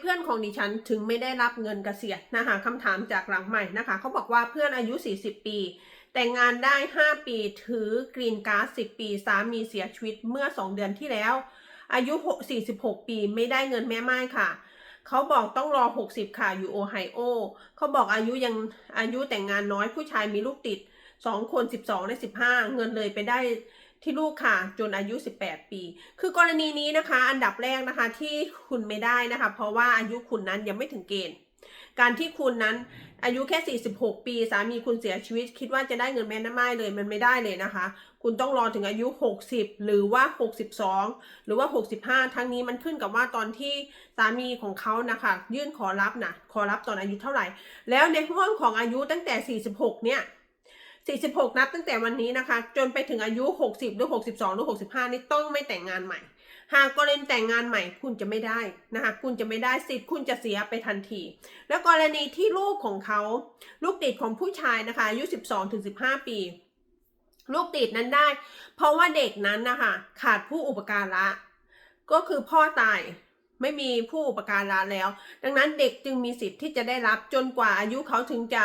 เพื่อนของดิฉันถึงไม่ได้รับเงินเกษียณนะคะคำถามจากหลังใหม่นะคะเขาบอกว่าเพื่อนอายุ 40 ปี แต่งงานได้ 5 ปีถือกรีนการ์ด10 ปีสามีเสียชีวิตเมื่อ 2 เดือนที่แล้ว อายุ 46 ปีไม่ได้เงินแม่ไม้ค่ะเขาบอกต้องรอ 60 ค่ะอยู่โอไฮโอเขาบอกอายุยังอายุแต่งงานน้อยผู้ชายมีลูกติด 2 คน 12 และ 15 เงินเลยไปได้ ที่ลูกค่ะจนอายุ 18 ปี คือกรณีนี้นะคะ อันดับแรกนะคะที่คุณไม่ได้นะคะ เพราะว่าอายุคุณนั้นยังไม่ถึงเกณฑ์ การที่คุณนั้นอายุแค่ 46 ปี สามีคุณเสียชีวิต คิดว่าจะได้เงินแม่น้ำไม้เลยมันไม่ได้เลยนะคะ คุณต้องรอถึงอายุ 60 หรือว่า 62 หรือว่า 65 ทั้งนี้มันขึ้นกับว่าตอนที่สามีของเขานะคะ ยื่นขอรับนะขอรับตอนอายุเท่าไหร่ แล้วในห่วงของอายุตั้งแต่ 46 เนี่ย 46 นับตั้งแต่วันนี้นะคะ จนไปถึงอายุ 60 หรือ 62 หรือ 65 นี่ต้องไม่แต่งงานใหม่ หากกรณีแต่งงานใหม่คุณจะไม่ได้นะคะคุณจะไม่ได้สิทธิ์คุณจะเสียไปทันที แล้วกรณีที่ลูกของเขาลูกติดของผู้ชายนะคะอายุ 12ถึง15 ปี ลูกติดนั้นได้ เพราะว่าเด็กนั้นนะคะขาดผู้อุปการะก็คือพ่อตาย ไม่มีผู้อุปการะแล้ว ดังนั้นเด็กจึงมีสิทธิ์ที่จะได้รับจนกว่าอายุเขาถึงจะ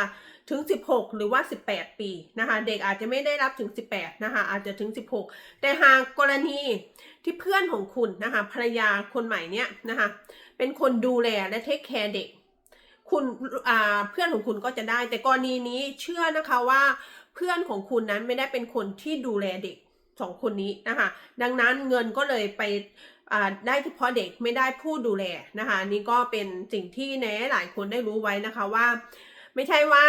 ถึง 16 หรือว่า 18 ปีนะคะเด็กอาจจะไม่ได้รับถึง 18นะคะอาจจะถึง 16 แต่หากกรณีที่เพื่อนของคุณนะคะภรรยาคนใหม่เนี่ยนะคะเป็นคนดูแลและเทคแคร์เด็ก คุณเพื่อนของคุณก็จะได้ แต่กรณีนี้เชื่อนะคะว่าเพื่อนของคุณนั้นไม่ได้เป็นคนที่ดูแลเด็กสองคนนี้นะคะดังนั้นเงินก็เลยไป ได้เฉพาะเด็กไม่ได้ผู้ดูแลนะคะนี่ก็เป็นสิ่งที่แนหลายคนได้รู้ไว้นะคะว่า ไม่ใช่ว่า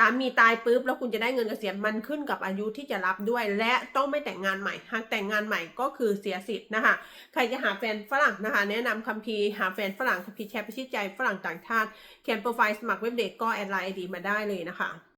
สามีตายปุ๊บแล้วคุณจะได้เงินเกษียณมันขึ้นกับอายุที่จะรับด้วย และต้องไม่แต่งงานใหม่ หากแต่งงานใหม่ก็คือเสียสิทธิ์นะคะใครจะหาแฟนฝรั่งนะคะ แนะนำคัมภีร์หาแฟนฝรั่งคัมภีร์แชร์พิชิตใจฝรั่งต่างชาติเขียนโปรไฟล์สมัครเว็บเด็กก็แอดไลน์ไอดีมาได้เลยนะคะ